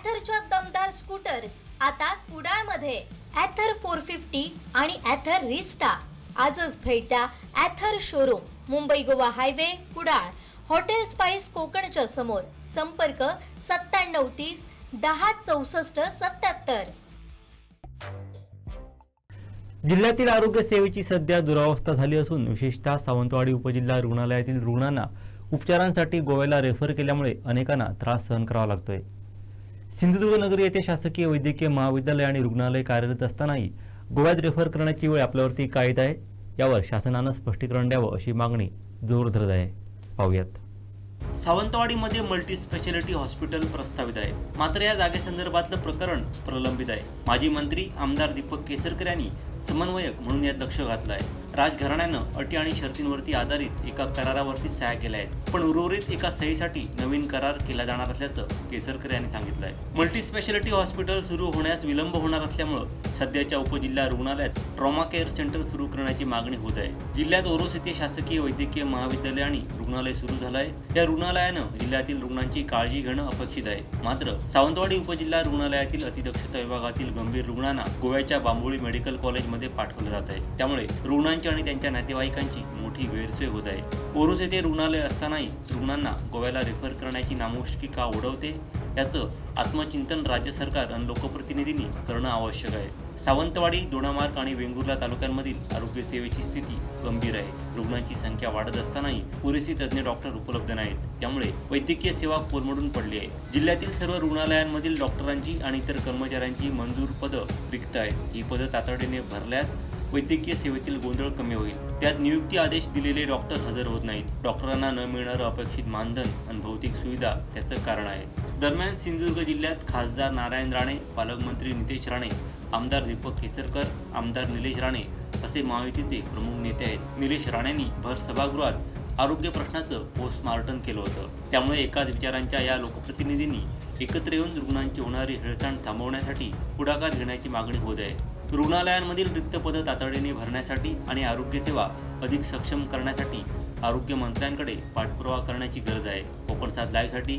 ॲथरच्या दमदार स्कूटर्स आता कुडाळमध्ये. ॲथर फोर फिफ्टी आणि ॲथर रिस्टा आजच भेट द्या Ather showroom Mumbai Goa highway Kudal. Hotel Spice कोकणच्या समोर. संपर्क सत्त्याण्णव तीस दहा चौसष्ट सत्याहत्तर जिल्ह्यातील आरोग्य सेवेची सध्या दुरावस्था झाली असून विशेषतः सावंतवाडी उपजिल्हा रुग्णालयातील रुग्णांना उपचारांसाठी गोव्याला रेफर केल्यामुळे अनेकांना त्रास सहन करावा लागतोय. सिंधुदुर्ग नगर येथे शासकीय वैद्यकीय महाविद्यालय आणि रुग्णालय कार्यरत असतानाही गोव्यात रेफर करण्याची वेळ आपल्यावरती काय येत आहे. यावर शासनानं स्पष्टीकरण द्यावं अशी मागणी जोर धरत आहे. पाहूयात. सावंतवाडीमध्ये मल्टी स्पेशालिटी हॉस्पिटल प्रस्तावित आहे. मात्र या जागेसंदर्भातलं प्रकरण प्रलंबित आहे. माजी मंत्री आमदार दीपक केसरकर यांनी समन्वयक म्हणून यात लक्ष घातलं आहे. राजघराण्यानं अटी आणि शर्तींवरती आधारित एका करारावरती सह्या केल्या आहेत. पण उर्वरित एका सहीसाठी नवीन करार केला जाणार असल्याचं केसरकर यांनी सांगितलं आहे. मल्टी स्पेशालिटी हॉस्पिटल सुरू होण्यास विलंब होणार असल्यामुळं सध्याच्या उपजिल्हा रुग्णालयात ट्रॉमा केअर सेंटर सुरू करण्याची मागणी होत आहे. जिल्ह्यात ओरोस येथे शासकीय वैद्यकीय महाविद्यालय आणि रुग्णालय सुरू झालं आहे या रुग्णालयानं जिल्ह्यातील रुग्णांची काळजी घेणं अपेक्षित आहे. मात्र सावंतवाडी उपजिल्हा रुग्णालयातील अतिदक्षता विभागातील गंभीर रुग्णांना गोव्याच्या बांबोळी मेडिकल कॉलेजमध्ये पाठवलं जात आहे. त्यामुळे रुग्णांची आणि त्यांच्या नातेवाईकांची मोठी गैरसोय होत आहे. ओरोस येथे रुग्णालय असतानाही रुग्णांना गोव्याला रेफर करण्याची नामुष्की का ओढवते याचं आत्मचिंतन राज्य सरकार आणि लोकप्रतिनिधींनी करणं आवश्यक आहे. सावंतवाडी दोडामार्ग आणि वेंगुर्ला तालुक्यांमधील आरोग्य सेवेची स्थिती गंभीर आहे. रुग्णांची संख्या वाढत असतानाही पुरेसे तज्ज्ञ डॉक्टर उपलब्ध नाहीत. त्यामुळे वैद्यकीय सेवा कोलमडून पडली आहे. जिल्ह्यातील सर्व रुग्णालयांमधील डॉक्टरांची आणि इतर कर्मचाऱ्यांची मंजूर पदं रिक्त आहेत. ही पदं तातडीने भरल्यास वैद्यकीय सेवेतील गोंधळ कमी होईल. त्यात नियुक्ती आदेश दिलेले डॉक्टर हजर होत नाहीत. डॉक्टरांना न मिळणारं अपेक्षित मानधन आणि भौतिक सुविधा त्याचं कारण आहे. दरम्यान सिंधुदुर्ग जिल्ह्यात खासदार नारायण राणे पालकमंत्री नितेश राणे आमदार दीपक केसरकर आमदार निलेश राणे असे महायुतीचे प्रमुख नेते आहेत. निलेश राणेंनी भर सभागृहात आरोग्य प्रश्नाचं पोस्टमार्टम केलं होतं. त्यामुळे एकाच विचारांच्या या लोकप्रतिनिधींनी एकत्र येऊन रुग्णांची होणारी हेळसांड थांबवण्यासाठी पुढाकार घेण्याची मागणी होत आहे. रुग्णालयांमधील रिक्त पदं तातडीने भरण्यासाठी आणि आरोग्यसेवा अधिक सक्षम करण्यासाठी आरोग्य मंत्र्यांकडे पाठपुरावा करण्याची गरज आहे. कोकण सात लाईव्हसाठी